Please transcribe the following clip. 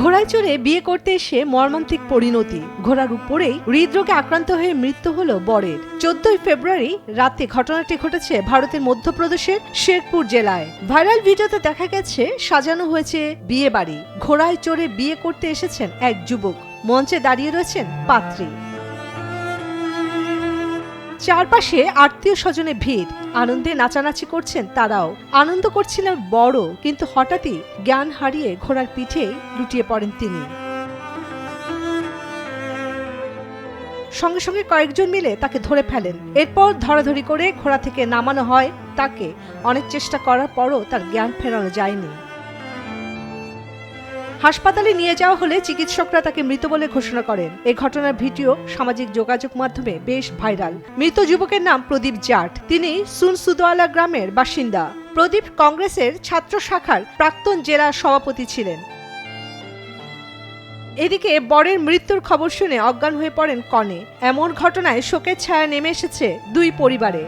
ঘোড়ায় চড়ে বিয়ে করতে এসে মর্মান্তিক পরিণতি। ঘোড়ার উপরেই হৃদরোগে আক্রান্ত হয়ে মৃত্যু হল বরের। চোদ্দই ফেব্রুয়ারি রাতে ঘটনাটি ঘটেছে ভারতের মধ্যপ্রদেশের শেরপুর জেলায়। ভাইরাল ভিডিওতে দেখা গেছে, সাজানো হয়েছে বিয়ে বাড়ি ঘোড়ায় চড়ে বিয়ে করতে এসেছেন এক যুবক। মঞ্চে দাঁড়িয়ে রয়েছেন পাত্রী। চারপাশে আত্মীয় স্বজনে ভিড়। আনন্দে নাচানাচি করছেন তারাও। আনন্দ করছিলেন বড়, কিন্তু হঠাৎই জ্ঞান হারিয়ে ঘোড়ার পিঠে লুটিয়ে পড়েন তিনি। সঙ্গে সঙ্গে কয়েকজন মিলে তাকে ধরে ফেলেন। এরপর ধরাধরি করে ঘোড়া থেকে নামানো হয় তাকে। অনেক চেষ্টা করার পরও তার জ্ঞান ফেরানো যায়নি। হাসপাতালে নিয়ে যাওয়া হলে চিকিৎসকরা তাকে মৃত বলে ঘোষণা করেন। এ ঘটনার ভিডিও সামাজিক যোগাযোগ মাধ্যমে বেশ ভাইরাল। মৃত যুবকের নাম প্রদীপ জাট। তিনি সুনসুদওয়ালা গ্রামের বাসিন্দা। প্রদীপ কংগ্রেসের ছাত্র শাখার প্রাক্তন জেলা সভাপতি ছিলেন। এদিকে বরের মৃত্যুর খবর শুনে অজ্ঞান হয়ে পড়েন কনে। এমন ঘটনায় শোকের ছায়া নেমে এসেছে দুই পরিবারে।